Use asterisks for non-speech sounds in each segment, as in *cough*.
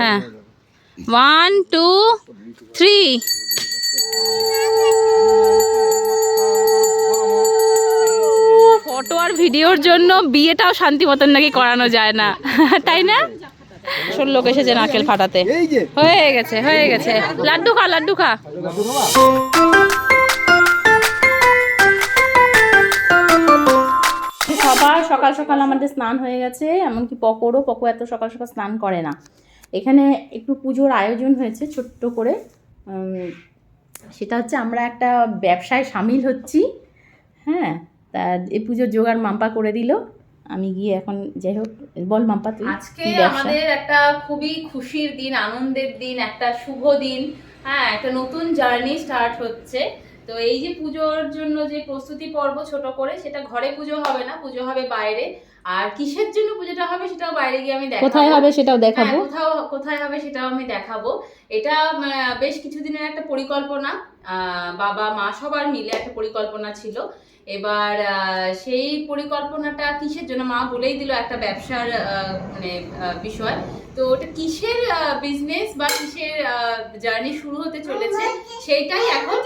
হ্যাঁ। One two three photo আর ভিডিওর জন্য বিয়েটাও শান্তি মতন নাকি করানো যায় না। তাই না? আসল লোক এসেছে নারকেল ফাটাতে। হয়ে গেছে হয়ে গেছে। লাড্ডু খা লাড্ডু খা। সবার সকাল সকাল আমাদের স্নান হয়ে গেছে এমনকি পকোরও পকো এত সকাল সকাল স্নান করে না। এখানে একটু পুজোর আয়োজন হয়েছে ছোট্ট করে। সেটা হচ্ছে আমরা একটা ব্যবসায় সামিল হচ্ছি। হ্যাঁ তা এই পুজোর জোগাড় মাম্পা করে দিল। আমি গিয়ে এখন যাই হোক বল মাম্পা তুই আজকে আমাদের একটা খুবই খুশির দিন আনন্দের দিন একটা শুভ দিন। হ্যাঁ একটা নতুন জার্নি স্টার্ট হচ্ছে। তো এই যে পুজোর জন্য যে প্রস্তুতি পর্ব ছোট করে সেটা ঘরে পুজো হবে না পুজো হবে বাইরে। আর কিসের জন্য পুজোটা হবে সেটাও বাইরে গিয়ে আমি দেখাবো। কোথায় হবে সেটাও হ্যাঁ, দেখাবো। কোথাও কোথায় হবে সেটাও আমি দেখাবো। এটা বেশ কিছুদিনের একটা পরিকল্পনা। আহ, বাবা মা সবার মিলে একটা পরিকল্পনা ছিল। এবার আহ, সেই পরিকল্পনাটা কিসের জন্য? মা বলেই দিল একটা ব্যবসার মানে বিষয়। তো ওটা কিসের বিজনেস বা কিসের জার্নি শুরু হতে চলেছে সেইটাই এখন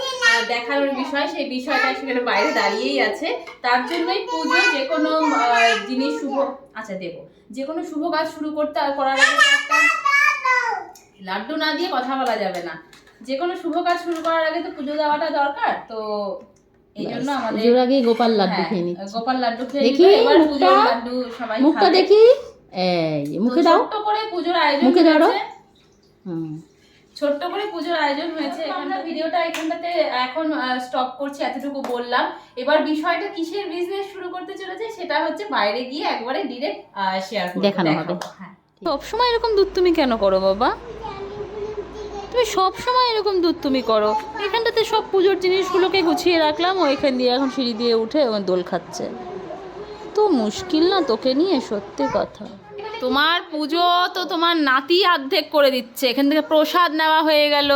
দেখানোর বিষয়। সেই বিষয়টা সেখানে বাইরে দাঁড়িয়েই আছে। তার জন্যই পুজো যে কোনো জিনিস শুভ আচ্ছা দেবো। যে কোনো শুভ কাজ শুরু করতে করার আগে একটা লাড্ডু না দিয়ে কথা বলা যাবে না। যে কোনো শুভ কাজ শুরু করার আগে তো পুজো দেওয়াটা দরকার তো এই জন্য আমাদের গোপাল লাড্ডু হ্যাঁ, খেয়ে নিচ্ছি। গোপাল লাড্ডু খেয়ে দেখি, এবার পুজোর লাড্ডু সবাই মুখটা দেখি। এই মুখে দাও। ছোট্ট করে পুজোর আয়োজন মুখে দাও হয়েছে। হুম। ছোট্ট করে পুজোর আয়োজন হয়েছে। আমরা ভিডিওটা এখানটাতে এখন স্টপ করছি এতটুকু বললাম। এবার বিষয়টা কিসের বিজনেস শুরু করতে চলেছে সেটা হচ্ছে বাইরে গিয়ে একবারে ডিরেক্ট শেয়ার দেখানো হবে। হ্যাঁ। সব সময় এরকম দুধ তুমি কেন করো বাবা? তুমি সব সময় এরকম দুধ তুমি করো। এখানটাতে সব পুজোর জিনিসগুলোকে গুছিয়ে রাখলাম ও এখান দিয়ে এখন সিঁড়ি দিয়ে উঠে ও দোল খাচ্ছে। মুশকিল না তোকে নিয়ে সত্যি কথা। তোমার পুজো তো তোমার নাতি অর্ধেক করে দিচ্ছে। এখান থেকে প্রসাদ নেওয়া হয়ে গেল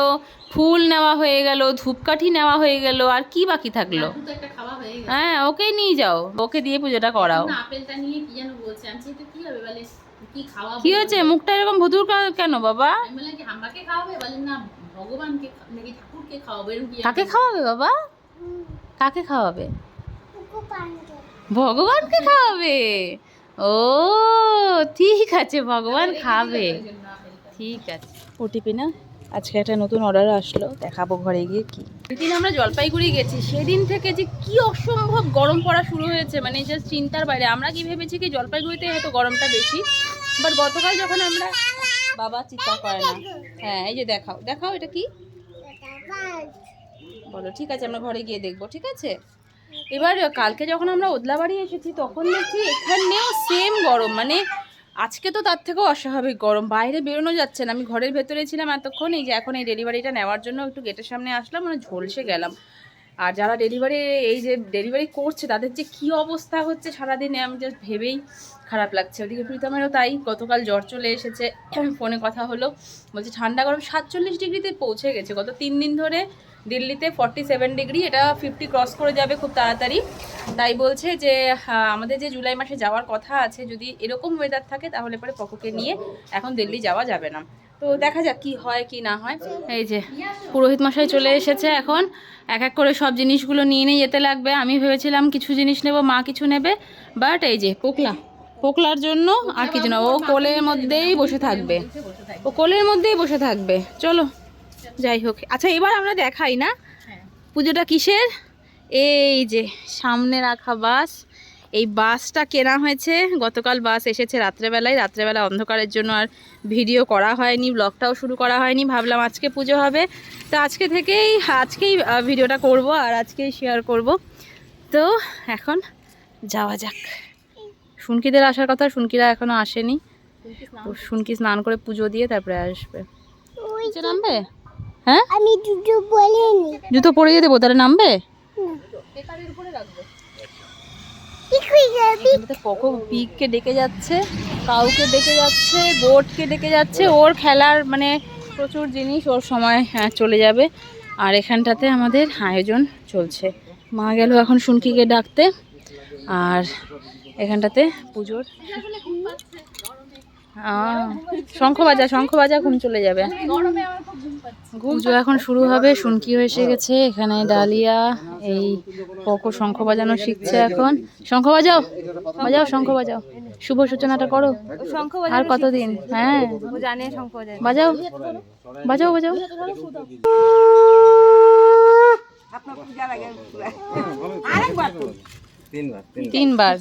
ফুল নেওয়া হয়ে গেল ধূপকাঠি নেওয়া হয়ে গেল আর কি বাকি থাকল? তো একটা খাওয়া হয়ে গেছে। হ্যাঁ ওকেই নিয়ে যাও। ওকে দিয়ে পুজোটা করাও। না, কি যেন বলছে? আমি বলছি, তো কি হবে? বলে কি খাওয়া কি হয়েছে? মুখটা এরকম ভুতুর কেন বাবা? কাকে খাওয়াবে বাবা? কাকে খাওয়াবে? ভগবানকে খাওয়াবে? ও ঠিক আছে ভগবান খাবে। ঠিক আছে। ওটিপি না আজকে একটা নতুন অর্ডার আসলো দেখাবো ঘরে গিয়ে কি। সেদিন আমরা জলপাইগুড়ি গেছি সেদিন থেকে যে কি অসম্ভব গরম পড়া শুরু হয়েছে মানে জাস্ট চিন্তার বাইরে। আমরা কি ভেবেছি কি জলপাইগুড়িতে হয়তো গরমটা বেশি বাট গতকাল যখন আমরা বাবা চিন্তা করে না। হ্যাঁ এই যে দেখাও দেখাও এটা কি? বলো ঠিক আছে আমরা ঘরে গিয়ে দেখব ঠিক আছে? এবার কালকে যখন আমরা ওদলাবাড়ি এসেছি, তখন দেখছি এখানেও সেম গরম। মানে আজকে তো তার থেকেও অস্বাভাবিক গরম। বাইরে বেরোনো যাচ্ছে না। আমি ঘরের ভেতরে ছিলাম এতক্ষণ, এই যে এখন এই ডেলিভারিটা নেওয়ার জন্য একটু গেটের সামনে আসলাম মানে ঝলসে গেলাম। আর যারা ডেলিভারি, এই যে ডেলিভারি করছে, তাদের যে কি অবস্থা হচ্ছে সারাদিনে, আমি জাস্ট ভেবেই খারাপ লাগছে। ওদিকে প্রীতমেরও তাই, গতকাল জ্বর চলে এসেছে, ফোনে কথা হলো। বলছে ঠান্ডা গরম সাতচল্লিশ ডিগ্রিতে পৌঁছে গেছে। গত তিন দিন ধরে দিল্লিতে ফর্টি সেভেন ডিগ্রি এটা ফিফটি ক্রস করে যাবে খুব তাড়াতাড়ি। তাই বলছে যে আমাদের যে জুলাই মাসে যাওয়ার কথা আছে, যদি এরকম ওয়েদার থাকে তাহলে পরে পকোকে নিয়ে এখন দিল্লি যাওয়া যাবে না। তো দেখা যাক কি হয়, কি না হয়। এই যে, পুরোহিত মশাই চলে এসেছে এখন। এক এক করে সব জিনিসগুলো নিয়ে নিয়ে যেতে লাগবে। আমি ভেবেছিলাম কিছু জিনিস নেব, মা কিছু নেবে বাট এই যে পোকলা। পোকলার জন্য আর কিছু না, ও কোলের মধ্যেই বসে থাকবে। ও কোলের মধ্যেই বসে থাকবে। চলো। যাই হোক আচ্ছা এবার আমরা দেখাই না? পুজোটা কিসের? এই যে সামনে রাখা বাস। এই বাসটা কেনা হয়েছে। গতকাল বাস এসেছে রাত্রেবেলায়। রাত্রেবেলা অন্ধকারের জন্য আর ভিডিও করা হয়নি ব্লগটাও শুরু করা হয়নি। ভাবলাম আজকে পুজো হবে। তো আজকে থেকেই আজকেই ভিডিওটা করব আর আজকেই শেয়ার করব। তো এখন যাওয়া যাক। শুনকিদের আসার কথা শুনকিরা এখনও আসেনি। শুনকি স্নান করে পুজো দিয়ে তারপরে আসবে। নামবে? হ্যাঁ? আমি দুটো বলিনি। জুতো পরিয়ে দেবো তাহলে নামবে? পকো পিককে ডেকে যাচ্ছে কাউকে ডেকে যাচ্ছে গোটকে ডেকে যাচ্ছে। ওর খেলার মানে প্রচুর জিনিস ওর সময় হ্যাঁ, চলে যাবে। আর এখানটাতে আমাদের আয়োজন চলছে। মা গেল এখন শুনকিকে ডাকতে। আর এখানটাতে পুজোর শঙ্খ বাজা শঙ্খ বাজা ঘুম চলে যাবে। পুজো এখন শুরু হবে শুনকিও এসে গেছে এখানে ডালিয়া এই পকো শঙ্খ বাজানো শিখছে এখন। শঙ্খ বাজাও বাজাও শঙ্খ বাজাও শুভ সূচনাটা করো। শঙ্খ আর কতদিন? হ্যাঁ। ও জানে শঙ্খ বাজায় বাজাও। বাজাও বাজাও। আপনার পূজা লাগে আরেকবার তো তিনবার।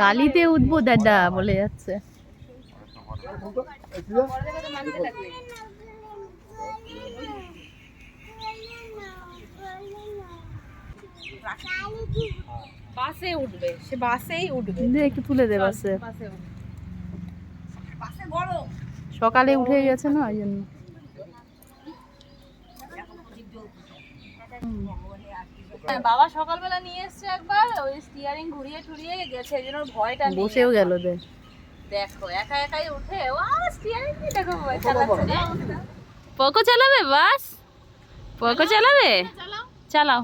গালিতে উঠবো দাদা বলে যাচ্ছে। বাসে উঠবে সে বাসেই উঠবে। একটু তুলে দে বাসে। সকালে উঠে গেছে না ওই জন্য। বাবা সকালবেলা নিয়ে এসছে একবার ওই স্টিয়ারিং ঘুরিয়ে টুরিয়ে গেছে এই জন্য ভয়টা নেই বসেও গেল দে দেখো একা একাই উঠে ও স্টিয়ারিং কি দেখো চালাচ্ছে পোকো চালাবে বাস? পোকো চালাবে? চালাও।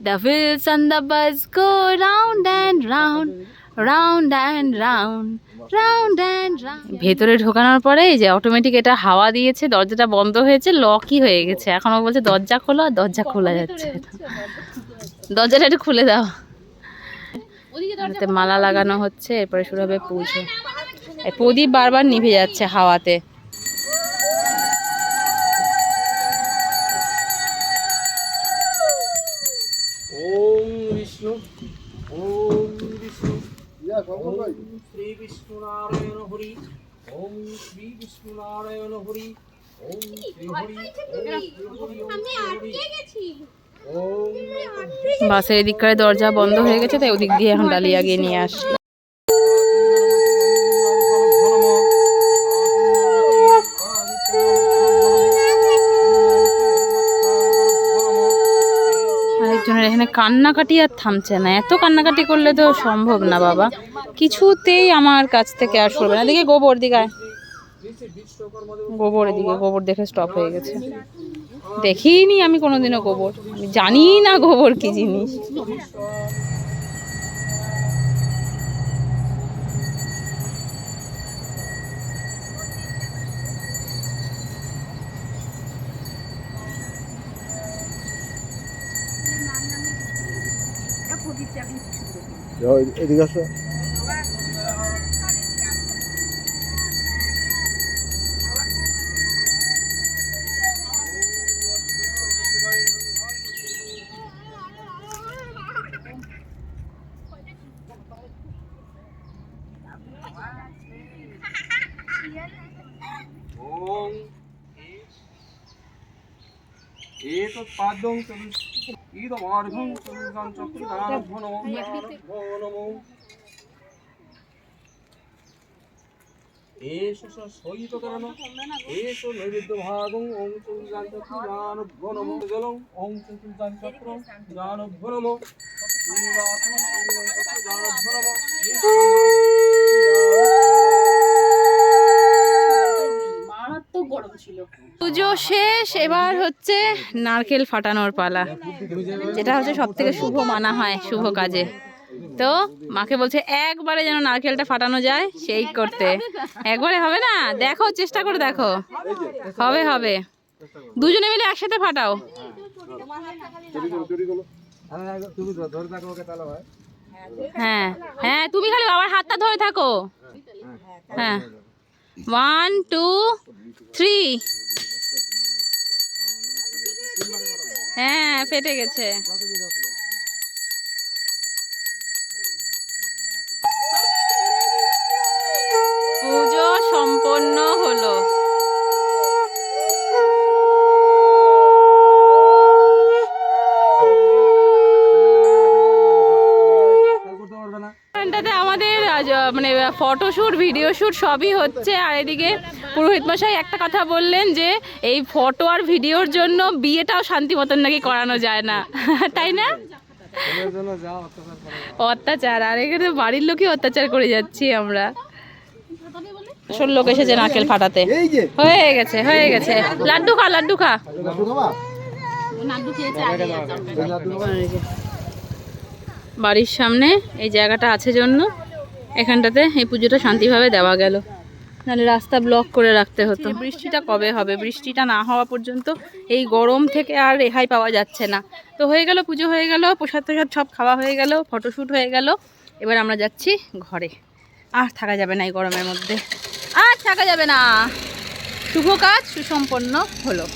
The wheels on the bus go round and round, round and round round and round ভেতরে ঢোকানোর পরে এই যে অটোমেটিক এটা হাওয়া দিয়েছে দরজাটা বন্ধ হয়েছে লকই হয়ে গেছে। এখন ও বলছে দরজা খোলা আর দরজা খোলা যাচ্ছে। দরজাটা একটু খুলে দাও। মালা লাগানো হচ্ছে এরপরে শুরু হবে পুজো। প্রদীপ বারবার নিভে যাচ্ছে হাওয়াতে। শ্রী বিষ্ণু নারায়ণ হরি। ওম শ্রী বিষ্ণু নারায়ণ হরি। ওম শ্রী হরি। বাসের এদিক করে দরজা বন্ধ হয়ে গেছে তাই ওদিক দিয়ে এখন ডালিয়া গিয়ে নিয়ে আসলো আরেকজনের এখানে কান্নাকাটি আর থামছে না। এত কান্নাকাটি করলে তো সম্ভব না বাবা। কিছুতেই আমার কাছ থেকে আর সরবে না। এদিকে গোবর দিকে গোবর এদিকে, গোবর দেখে স্টপ হয়ে গেছে। দেখিনি আমি কোনোদিনও গোবর। আমি জানি না গোবর কি জিনিস। এদিকে আসো। ওম এতৎ পাদ্যং চতুষ ইদমার্ঘং চতুর্গান চক্রদানভ্যো নমো দানভ্যো নমো এষ স সহিতকরণ এষ নৈবেদ্য ভাগং ওং চতুর্গান চক্রদানভ্যো নমো জলং ওং পুজো শেষ, এবার হচ্ছে নারকেল ফাটানোর পালা, যেটা হচ্ছে সব থেকে শুভ মানা হয়, শুভ কাজে। তো মাকে বলছে, একবারে যেন নারকেলটা ফাটানো যায়, সেই করতে। একবারে হবে না, দেখো, চেষ্টা করে দেখো। হবে হবে। দুজনে মিলে একসাথে ফাটাও। হ্যাঁ হ্যাঁ তুমি খালি বাবার হাতটা ধরে থাকো। হ্যাঁ। ওয়ান টু থ্রি হ্যাঁ ফেটে গেছে। মানে ফটোশ্যুট ভিডিও শ্যুট সবই হচ্ছে। আর এদিকে পুরোহিত মশাই একটা কথা বললেন যে এই ফটো আর ভিডিওর জন্য বিয়েটাও শান্তি মতন নাকি করানো যায় না। *laughs* তাই না? অত্যাচার। আর এখানে বাড়ির লোকই অত্যাচার করে যাচ্ছি আমরা। আসল লোক এসেছে নারকেল ফাটাতে। হয়ে গেছে হয়ে গেছে। লাড্ডু খা লাড্ডু খা। বাড়ির সামনে এই জায়গাটা আছে জন্য। এখানটাতে এই পুজোটা শান্তিভাবে দেওয়া গেল। নাহলে রাস্তা ব্লক করে রাখতে হতো। বৃষ্টিটা কবে হবে? বৃষ্টিটা না হওয়া পর্যন্ত এই গরম থেকে আর রেহাই পাওয়া যাচ্ছে না। তো হয়ে গেল, পুজো হয়ে গেল, প্রসাদ টসাদ সব খাওয়া হয়ে গেল ফটোশ্যুট হয়ে গেল। এবার আমরা যাচ্ছি ঘরে। আর থাকা যাবে না এই গরমের মধ্যে। আর থাকা যাবে না। শুভ কাজ, সুসম্পন্ন হলো।